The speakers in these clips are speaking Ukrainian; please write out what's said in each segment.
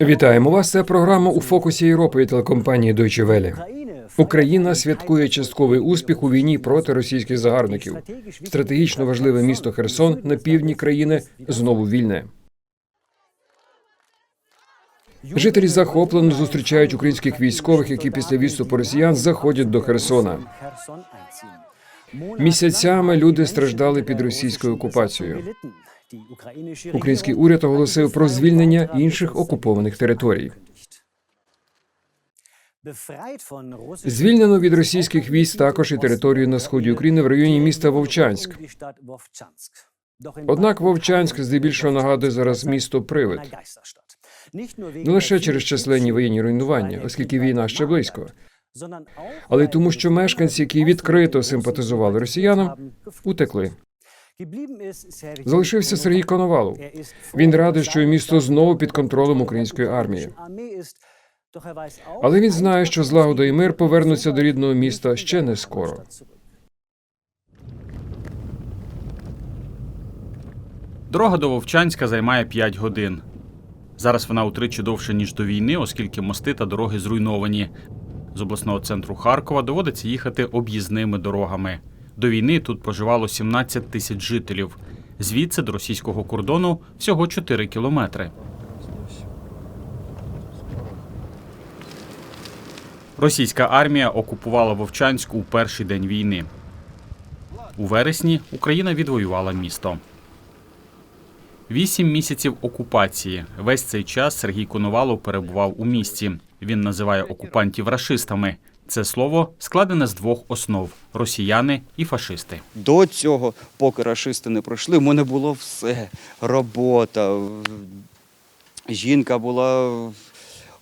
Вітаємо вас. Це програма у фокусі Європи від телекомпанії Deutsche Welle. Україна святкує частковий успіх у війні проти російських загарбників. Стратегічно важливе місто Херсон на півдні країни знову вільне. Жителі захоплено зустрічають українських військових, які після відступу росіян заходять до Херсона. Місяцями люди страждали під російською окупацією. Український уряд оголосив про звільнення інших окупованих територій. Звільнено від російських військ також і територію на сході України в районі міста Вовчанськ. Однак Вовчанськ здебільшого нагадує зараз місто Привид. Не лише через численні воєнні руйнування, оскільки війна ще близько, але й тому, що мешканці, які відкрито симпатизували росіянам, утекли. Залишився Сергій Коновалов. Він радий, що місто знову під контролем української армії. Але він знає, що злагода і мир повернуться до рідного міста ще не скоро. Дорога до Вовчанська займає 5 годин. Зараз вона утричі довше, ніж до війни, оскільки мости та дороги зруйновані. З обласного центру Харкова доводиться їхати об'їзними дорогами. До війни тут проживало 17 тисяч жителів. Звідси до російського кордону всього 4 кілометри. Російська армія окупувала Вовчанськ у перший день війни. У вересні Україна відвоювала місто. Вісім місяців окупації. Весь цей час Сергій Коновалов перебував у місті. Він називає окупантів рашистами. Це слово складене з двох основ: росіяни і фашисти. До цього, поки рашисти не пройшли, в мене було все. Робота, жінка була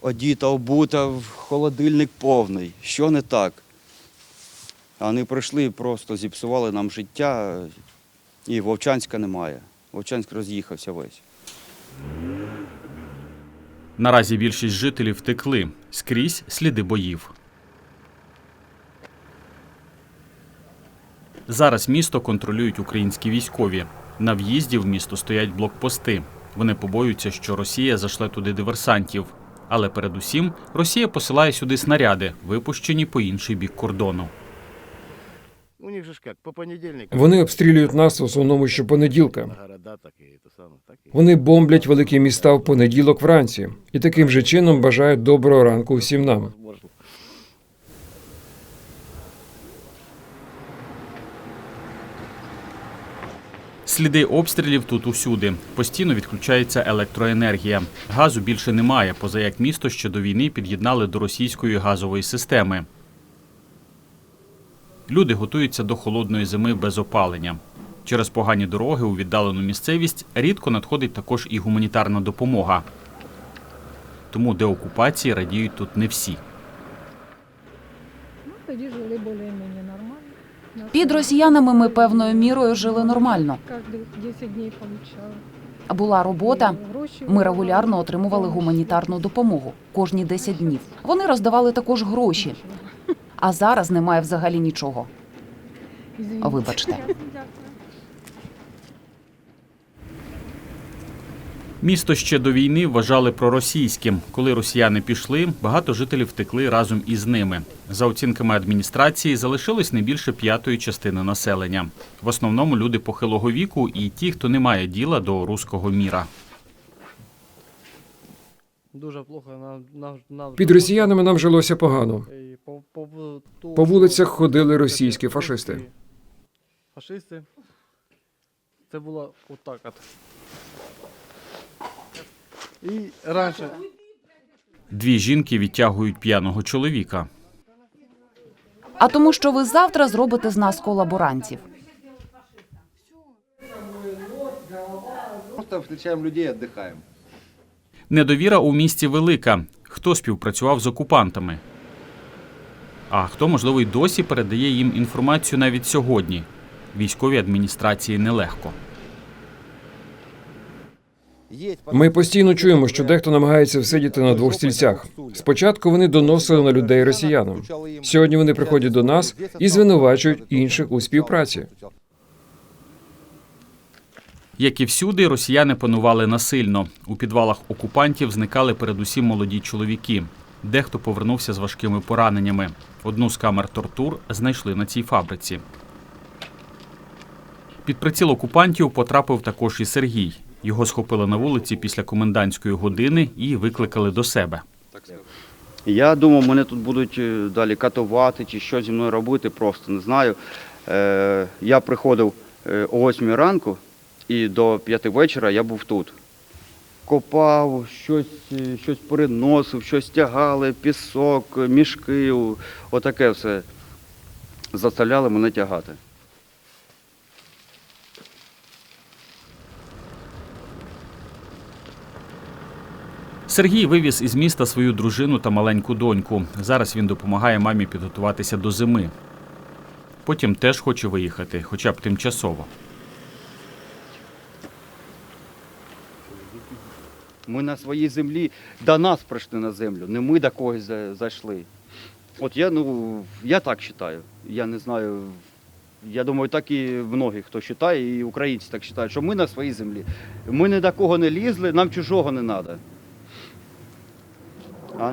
одіта, обута, холодильник повний. Що не так? Вони прийшли і просто зіпсували нам життя, і Вовчанська немає. Вовчанськ роз'їхався весь. Наразі більшість жителів втекли скрізь сліди боїв. Зараз місто контролюють українські військові. На в'їзді в місто стоять блокпости. Вони побоюються, що Росія зашле туди диверсантів. Але передусім Росія посилає сюди снаряди, випущені по інший бік кордону. У них же ж как, по понедельникам. Вони обстрілюють нас в основному щопонеділка. Так и... Вони бомблять великі міста в понеділок вранці і таким же чином бажають доброго ранку всім нам. Сліди обстрілів тут усюди. Постійно відключається електроенергія. Газу більше немає, поза як місто ще до війни під'єднали до російської газової системи. Люди готуються до холодної зими без опалення. Через погані дороги у віддалену місцевість рідко надходить також і гуманітарна допомога. Тому деокупації радіють тут не всі. Ну, тоді жили більш-менш нормально. Під росіянами ми певною мірою жили нормально. Кожних 10 днів получали. Була робота. Ми регулярно отримували гуманітарну допомогу кожні 10 днів. Вони роздавали також гроші. А зараз немає взагалі нічого. Вибачте. Місто ще до війни вважали проросійським. Коли росіяни пішли, багато жителів втекли разом із ними. За оцінками адміністрації, залишилось не більше п'ятої частини населення. В основному люди похилого віку і ті, хто не має діла до руського міра. Дуже плохо Під росіянами нам жилося погано. По, вулицях ходили російські фашисти. Фашисти. Це було отак от. І раніше Дві жінки відтягують п'яного чоловіка. А тому, що ви завтра зробите з нас колаборантів. Просто встречаем людей отдыхаем. Недовіра у місті велика. Хто співпрацював з окупантами? А хто, можливо, й досі передає їм інформацію навіть сьогодні? Військовій адміністрації нелегко. Ми постійно чуємо, що дехто намагається всидіти на двох стільцях. Спочатку вони доносили на людей росіянам. Сьогодні вони приходять до нас і звинувачують інших у співпраці. Як і всюди, росіяни панували насильно. У підвалах окупантів зникали передусім молоді чоловіки. Дехто повернувся з важкими пораненнями. Одну з камер тортур знайшли на цій фабриці. Під приціл окупантів потрапив також і Сергій. Його схопили на вулиці після комендантської години і викликали до себе. Я думав, мене тут будуть е, далі катувати чи що зі мною робити, просто не знаю. Е, я приходив е, о 8 ранку і до 5 вечора я був тут. Копав, щось, щось переносив, щось тягали, пісок, мішки, отаке все. Заставляли мене тягати. Сергій вивіз із міста свою дружину та маленьку доньку. Зараз він допомагає мамі підготуватися до зими. Потім теж хоче виїхати, хоча б тимчасово. Ми на своїй землі до нас прийшли на землю, не ми до когось за- зайшли. От я, ну, я так вважаю. Я не знаю. Я думаю, так і многі, хто вважає, і українці так вважають, що ми на своїй землі. Ми ні до кого не лізли, нам чужого не треба. А...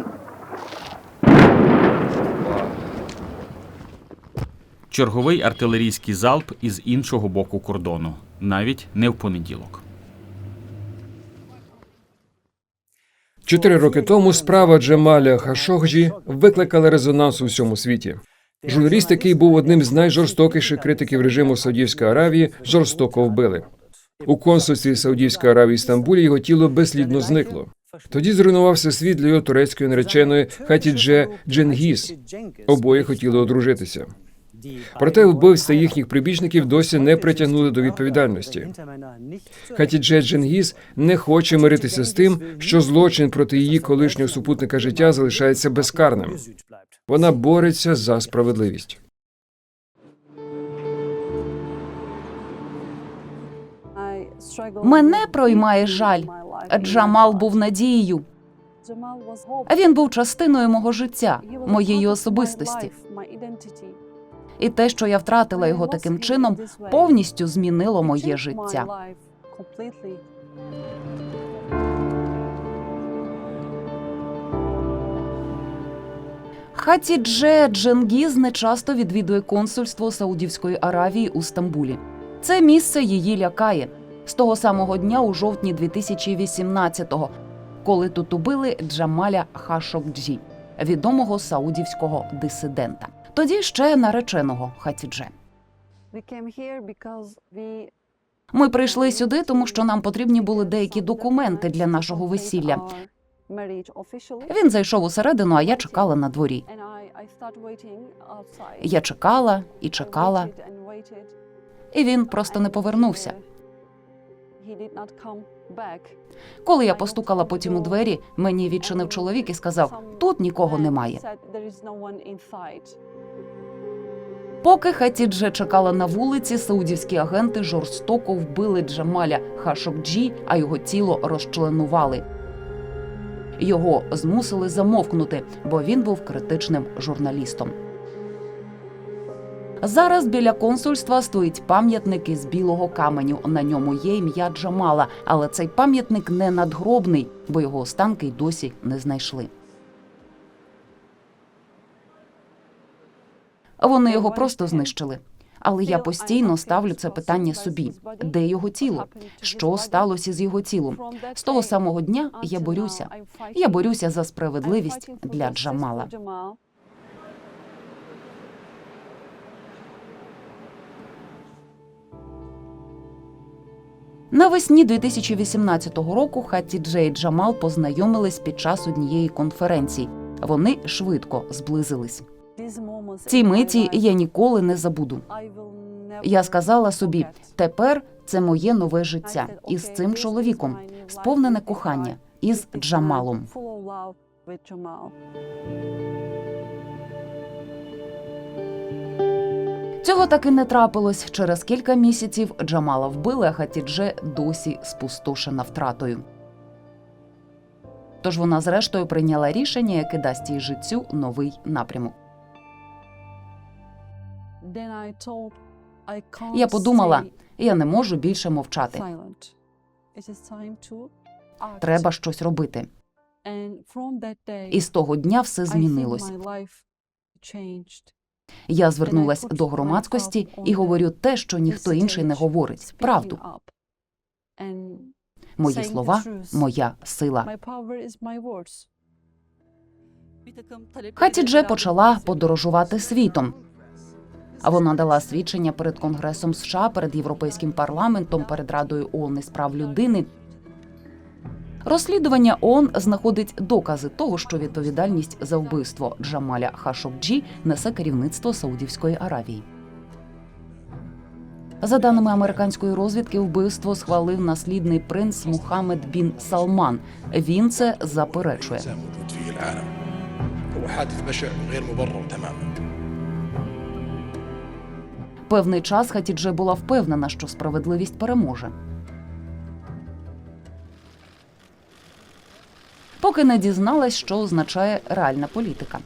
Черговий артилерійський залп із іншого боку кордону, навіть не в понеділок. Чотири роки тому справа Джемаля Хашогджі викликала резонанс у всьому світі. Журналіст, який був одним з найжорстокіших критиків режиму Саудівської Аравії, жорстоко вбили. У консульстві Саудівської Аравії в Стамбулі його тіло безслідно зникло. Тоді зруйнувався світ для його турецької нареченої Хатідже Дженгіз. Обоє хотіли одружитися. Проте вбивства їхніх прибічників досі не притягнули до відповідальності. Хатідже Дженгіз не хоче миритися з тим, що злочин проти її колишнього супутника життя залишається безкарним. Вона бореться за справедливість. Мене проймає жаль. Джамал був надією. Він був частиною мого життя, моєї особистості. І те, що я втратила його таким чином, повністю змінило моє життя. Хатідже Дженгіз не часто відвідує консульство Саудівської Аравії у Стамбулі. Це місце її лякає з того самого дня у жовтні 2018-го, коли тут убили Джамаля Хашокджі, відомого саудівського дисидента. Тоді ще нареченого Хатідже. Ми прийшли сюди, тому що нам потрібні були деякі документи для нашого весілля. Він зайшов усередину, а я чекала на дворі. Я чекала і чекала, і він просто не повернувся. Коли я постукала потім у двері, мені відчинив чоловік і сказав: тут нікого немає. Поки Хатідже чекала на вулиці, саудівські агенти жорстоко вбили Джамаля Хашокджі, а його тіло розчленували. Його змусили замовкнути, бо він був критичним журналістом. Зараз біля консульства стоїть пам'ятник із білого каменю. На ньому є ім'я Джамала, але цей пам'ятник не надгробний, бо його останки й досі не знайшли. Вони його просто знищили. Але я постійно ставлю це питання собі: де його тіло? Що сталося з його тілом? З того самого дня я борюся. Я борюся за справедливість для Джамала. Навесні 2018 року Хатті Джей і Джамал познайомились під час однієї конференції. Вони швидко зблизились. Ці миті я ніколи не забуду. Я сказала собі: тепер це моє нове життя із цим чоловіком, сповнене кохання із Джамалом. Цього таки не трапилось. Через кілька місяців Джамала вбили, а Хатідже досі спустошена втратою. Тож вона зрештою прийняла рішення, яке дасть їй життю новий напрямок. Я подумала, я не можу більше мовчати. Треба щось робити. І з того дня все змінилось. Я звернулась до громадськості і говорю те, що ніхто інший не говорить. Правду. Мої слова, моя сила. Хатідже почала подорожувати світом. А вона дала свідчення перед Конгресом США, перед Європейським парламентом, перед Радою ООН із прав людини. Розслідування ООН знаходить докази того, що відповідальність за вбивство Джамаля Хашокджі несе керівництво Саудівської Аравії. За даними американської розвідки, вбивство схвалив наслідний принц Мухаммед бін Салман. Він це заперечує. Певний час Хатідже була впевнена, що справедливість переможе. Поки не дізналась, що означає реальна політика.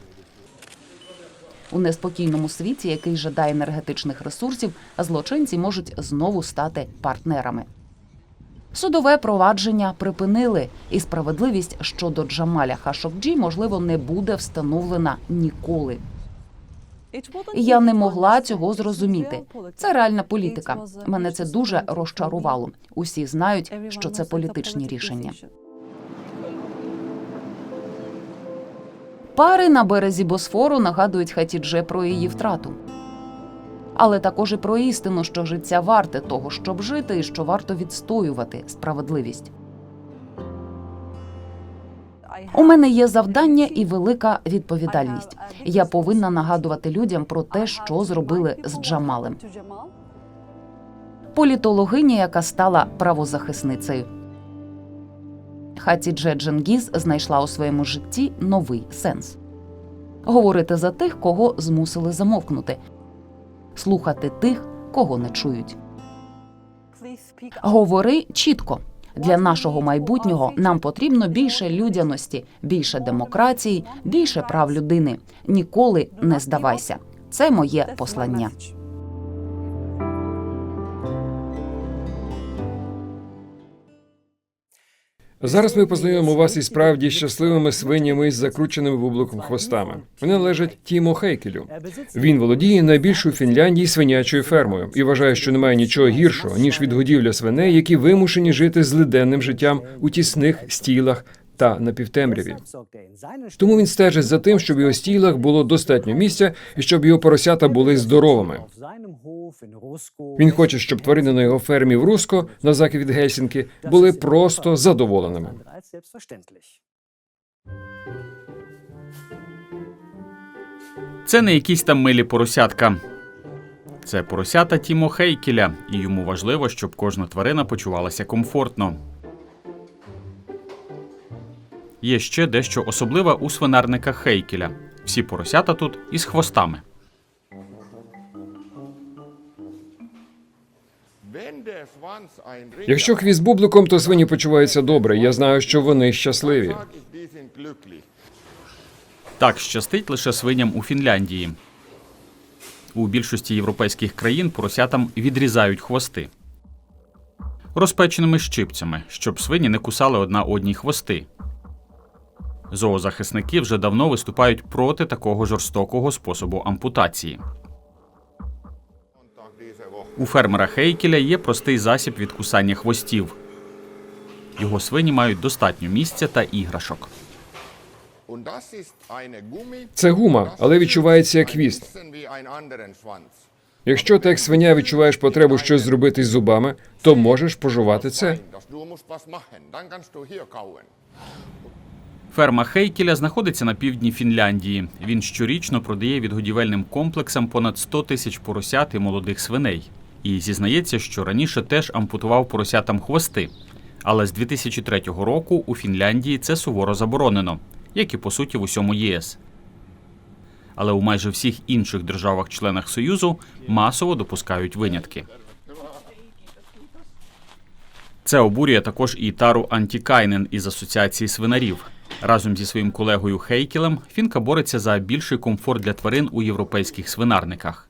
У неспокійному світі, який жадає енергетичних ресурсів, злочинці можуть знову стати партнерами. Судове провадження припинили, і справедливість щодо Джамаля Хашокджі, можливо, не буде встановлена ніколи. Я не могла цього зрозуміти. Це реальна політика. Мене це дуже розчарувало. Усі знають, що це політичні рішення. Пари на березі Босфору нагадують Хатідже про її втрату. Але також і про істину, що життя варте того, щоб жити, і що варто відстоювати справедливість. У мене є завдання і велика відповідальність. Я повинна нагадувати людям про те, що зробили з Джамалем. Політологиня, яка стала правозахисницею. Хатідже Дженгіз знайшла у своєму житті новий сенс говорити за тих, кого змусили замовкнути, слухати тих, кого не чують. Говори чітко. Для нашого майбутнього нам потрібно більше людяності, більше демократії, більше прав людини. Ніколи не здавайся. Це моє послання. Зараз ми познайомимо вас із справді щасливими свинями із закрученими вублуком хвостами. Вони належать Тімо Хейкелю. Він володіє найбільшою Фінляндії свинячою фермою і вважає, що немає нічого гіршого ніж відгодівля свиней, які вимушені жити злиденним життям у тісних стілах та на півтемряві. Тому він стежить за тим, щоб в його стілах було достатньо місця і щоб його поросята були здоровими. Він хоче, щоб тварини на його фермі в Руско на захід від Гельсінки були просто задоволеними. Це не якісь там милі поросятка. Це поросята Тімо Хейкеля, і йому важливо, щоб кожна тварина почувалася комфортно. Є ще дещо особливе у свинарниках Хейкеля. Всі поросята тут із хвостами. Якщо хвіст бубликом, то свині почуваються добре. Я знаю, що вони щасливі. Так щастить лише свиням у Фінляндії. У більшості європейських країн поросятам відрізають хвости розпеченими щипцями, щоб свині не кусали одна одній хвости. Зоозахисники вже давно виступають проти такого жорстокого способу ампутації. У фермера Хейкеля є простий засіб від кусання хвостів. Його свині мають достатньо місця та іграшок. Це гума, але відчувається як хвіст. Якщо ти як свиня відчуваєш потребу щось зробити з зубами, то можеш пожувати це. Ферма Хейкеля знаходиться на півдні Фінляндії. Він щорічно продає відгодівельним комплексам понад 100 тисяч поросят і молодих свиней. І зізнається, що раніше теж ампутував поросятам хвости. Але з 2003 року у Фінляндії це суворо заборонено, як і по суті в усьому ЄС. Але у майже всіх інших державах-членах Союзу масово допускають винятки. Це обурює також і Тару Антікайнен із асоціації свинарів. Разом зі своїм колегою Хейкелем Фінка бореться за більший комфорт для тварин у європейських свинарниках.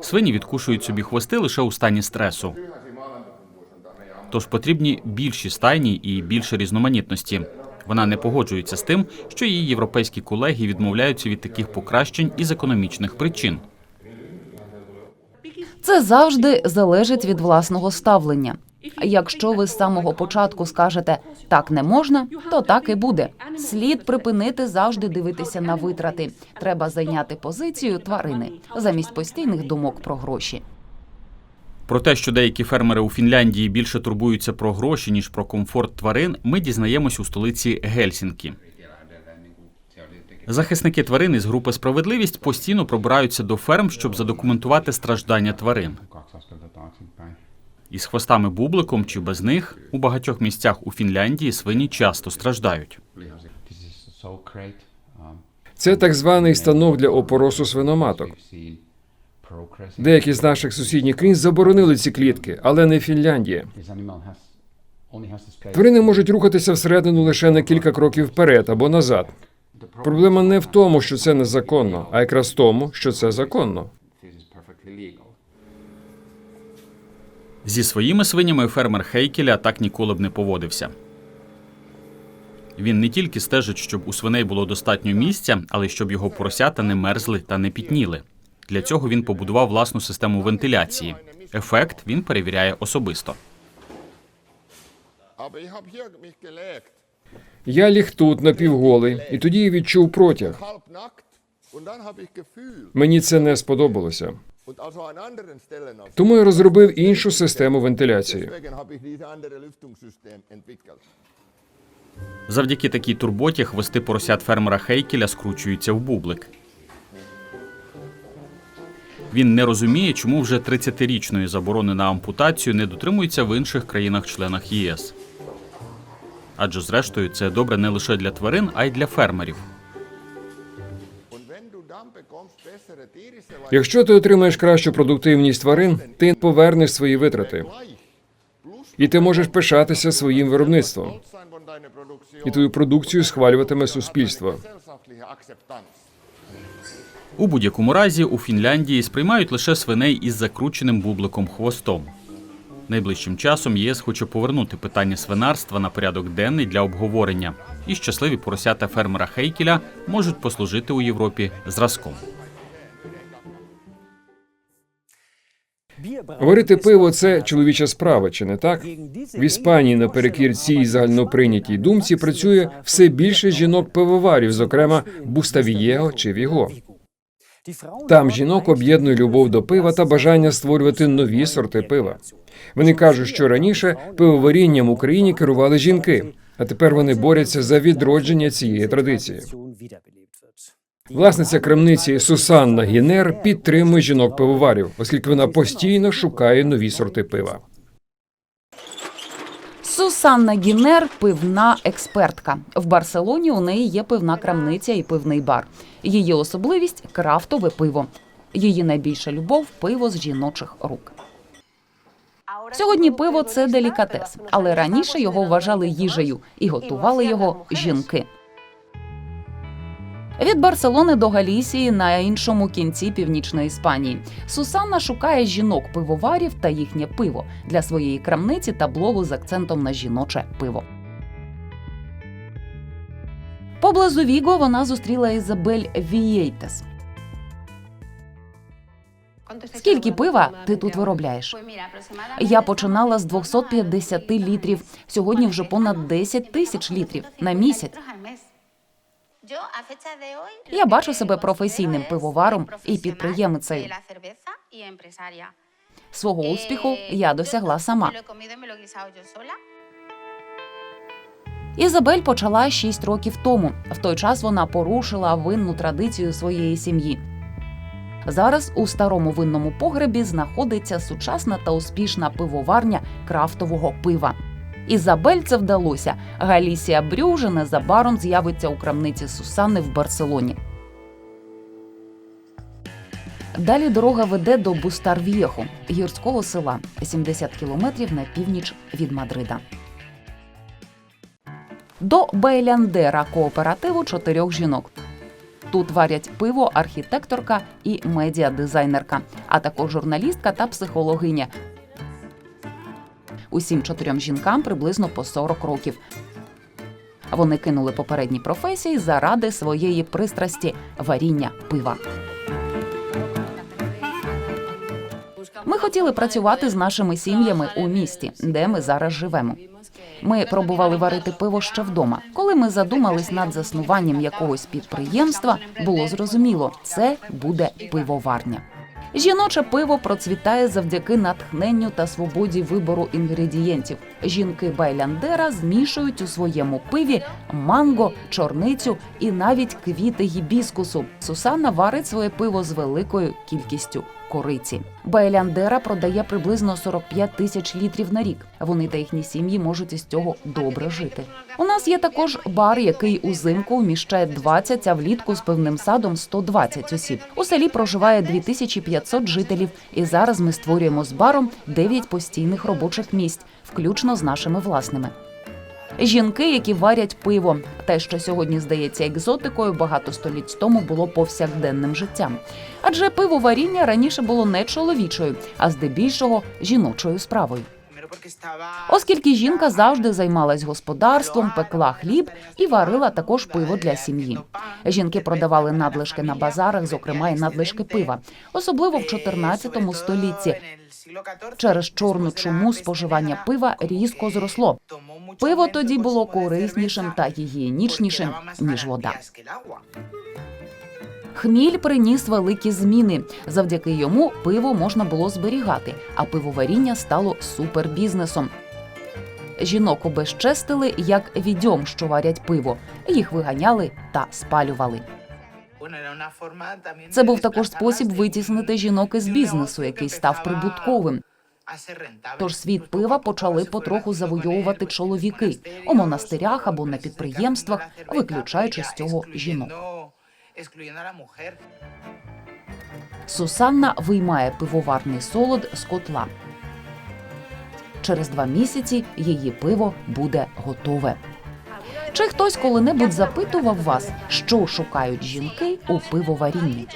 Свині відкушують собі хвости лише у стані стресу. Тож потрібні більші стайні і більше різноманітності. Вона не погоджується з тим, що її європейські колеги відмовляються від таких покращень із економічних причин. Це завжди залежить від власного ставлення. Якщо ви з самого початку скажете так не можна, то так і буде. Слід припинити завжди дивитися на витрати. Треба зайняти позицію тварини замість постійних думок про гроші. Про те, що деякі фермери у Фінляндії більше турбуються про гроші ніж про комфорт тварин, ми дізнаємось у столиці Гельсінкі. Захисники тварин із групи Справедливість постійно пробираються до ферм, щоб задокументувати страждання тварин. Із хвостами бубликом чи без них у багатьох місцях у Фінляндії свині часто страждають. Це так званий станок для опоросу свиноматок. Деякі з наших сусідніх країн заборонили ці клітки, але не Фінляндія. Тварини можуть рухатися всередину лише на кілька кроків вперед або назад. Проблема не в тому, що це незаконно, а якраз в тому, що це законно. Зі своїми свинями фермер Хейкеля так ніколи б не поводився. Він не тільки стежить, щоб у свиней було достатньо місця, але й щоб його поросята не мерзли та не пітніли. Для цього він побудував власну систему вентиляції. Ефект він перевіряє особисто. Я ліг тут напівголий, і тоді відчув протяг. Мені це не сподобалося. Тому я розробив іншу систему вентиляції. Завдяки такій турботі хвости поросят фермера Хейкеля скручуються в бублик. Він не розуміє, чому вже 30-річної заборони на ампутацію не дотримуються в інших країнах-членах ЄС. Адже, зрештою, це добре не лише для тварин, а й для фермерів. Якщо ти отримаєш кращу продуктивність тварин, ти повернеш свої витрати, і ти можеш пишатися своїм виробництвом. І твою продукцію схвалюватиме суспільство. У будь-якому разі у Фінляндії сприймають лише свиней із закрученим бубликом хвостом. Найближчим часом ЄС хоче повернути питання свинарства на порядок денний для обговорення, і щасливі поросята фермера Хейкеля можуть послужити у Європі зразком. Варити пиво це чоловіча справа, чи не так? В Іспанії наперекір цій загальноприйнятій думці працює все більше жінок-пивоварів, зокрема Буставієго чи Віго. Там жінок об'єднує любов до пива та бажання створювати нові сорти пива. Вони кажуть, що раніше пивоварінням в Україні керували жінки, а тепер вони борються за відродження цієї традиції. Власниця крамниці Сусанна Гінер підтримує жінок-пивоварів, оскільки вона постійно шукає нові сорти пива. Сусанна Гінер пивна експертка. В Барселоні у неї є пивна крамниця і пивний бар. Її особливість крафтове пиво. Її найбільша любов пиво з жіночих рук. Сьогодні пиво це делікатес, але раніше його вважали їжею і готували його жінки. Від Барселони до Галісії на іншому кінці північної Іспанії Сусанна шукає жінок-пивоварів та їхнє пиво для своєї крамниці та блогу з акцентом на жіноче пиво. Поблизу Віго вона зустріла Ізабель Вієйтес. Скільки пива ти тут виробляєш? Я починала з 250 літрів. Сьогодні вже понад 10 тисяч літрів на місяць. Я бачу себе професійним пивоваром і підприємицею. Свого успіху я досягла сама. Ізабель почала 6 років тому. В той час вона порушила винну традицію своєї сім'ї. Зараз у старому винному погребі знаходиться сучасна та успішна пивоварня крафтового пива. Ізабель це вдалося. Галісія Брюже незабаром з'явиться у крамниці Сусани в Барселоні. Далі дорога веде до Бустарв'єху, гірського села, 70 кілометрів на північ від Мадрида. До Бейляндера кооперативу чотирьох жінок. Тут варять пиво архітекторка і медіадизайнерка, а також журналістка та психологиня. Усім чотирьом жінкам приблизно по 40 років. Вони кинули попередні професії заради своєї пристрасті варіння пива. Ми хотіли працювати з нашими сім'ями у місті, де ми зараз живемо. Ми пробували варити пиво ще вдома. Коли ми задумались над заснуванням якогось підприємства, було зрозуміло, це буде пивоварня. Жіноче пиво процвітає завдяки натхненню та свободі вибору інгредієнтів. Жінки Байляндера змішують у своєму пиві манго, чорницю і навіть квіти гібіскусу. Сусанна варить своє пиво з великою кількістю кориці. Байляндера продає приблизно 45 тисяч літрів на рік. Вони та їхні сім'ї можуть із цього добре жити. У нас є також бар, який узимку вміщає 20, а влітку з пивним садом 120 осіб. У селі проживає 2500 жителів, і зараз ми створюємо з баром 9 постійних робочих місць, включно з нашими власними. Жінки, які варять пиво, те, що сьогодні здається екзотикою, багато століть тому було повсякденним життям. Адже пивоваріння раніше було не чоловічою, а здебільшого жіночою справою. Оскільки жінка завжди займалась господарством, пекла хліб і варила також пиво для сім'ї. Жінки продавали надлишки на базарах, зокрема і надлишки пива, особливо в 14 столітті. Через чорну чуму споживання пива різко зросло. Пиво тоді було кориснішим та гігієнічнішим ніж вода. Хміль приніс великі зміни. Завдяки йому пиво можна було зберігати, а пивоваріння стало супербізнесом. Жінок обезчестили як відьом, що варять пиво. Їх виганяли та спалювали. Це був також спосіб витіснити жінок із бізнесу, який став прибутковим. Тож світ пива почали потроху завойовувати чоловіки у монастирях або на підприємствах, виключаючи з цього жінок. Сусанна виймає пивоварний солод з котла. Через два місяці її пиво буде готове. Чи хтось коли-небудь запитував вас, що шукають жінки у пивоварінні?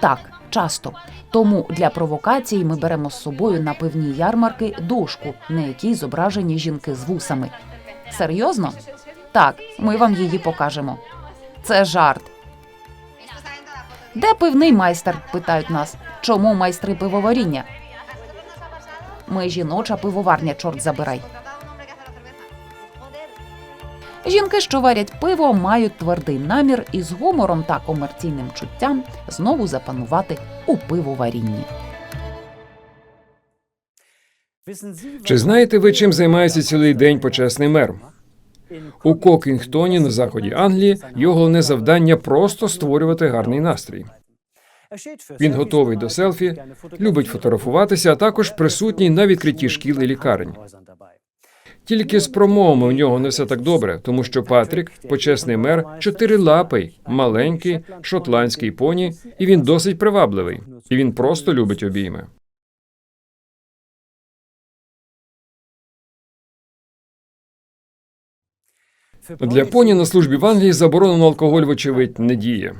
Так, часто. Тому для провокації ми беремо з собою на пивні ярмарки дошку, на якій зображені жінки з вусами. Серйозно? Так, ми вам її покажемо. Це жарт. Де пивний майстер? питають нас. Чому майстри пивоваріння? Ми жіноча пивоварня, чорт забирай. Жінки, що варять пиво, мають твердий намір і з гумором та комерційним чуттям знову запанувати у пивоварінні. Чи знаєте ви, чим займається цілий день почесний мер? У Кокінгтоні на заході Англії його головне завдання просто створювати гарний настрій. Він готовий до селфі, любить фотографуватися, а також присутній на відкритті шкіл і лікарень. Тільки з промовами у нього не все так добре, тому що Патрік, почесний мер, чотирилапий, маленький, шотландський поні, і він досить привабливий. І він просто любить обійми. Для поні на службі в Англії заборонено алкоголь, вочевидь, не діє.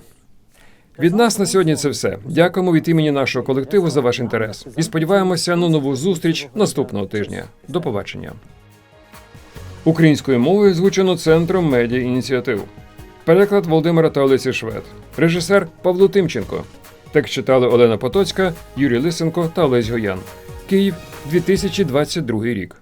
Від нас на сьогодні це все. Дякуємо від імені нашого колективу за ваш інтерес. І сподіваємося на нову зустріч наступного тижня. До побачення. Українською мовою звучено центром медіа ініціатив. Переклад Володимира та Швед. Режисер Павло Тимченко. Текст читали Олена Потоцька, Юрій Лисенко та Олесь Гоян. Київ, 2022 рік.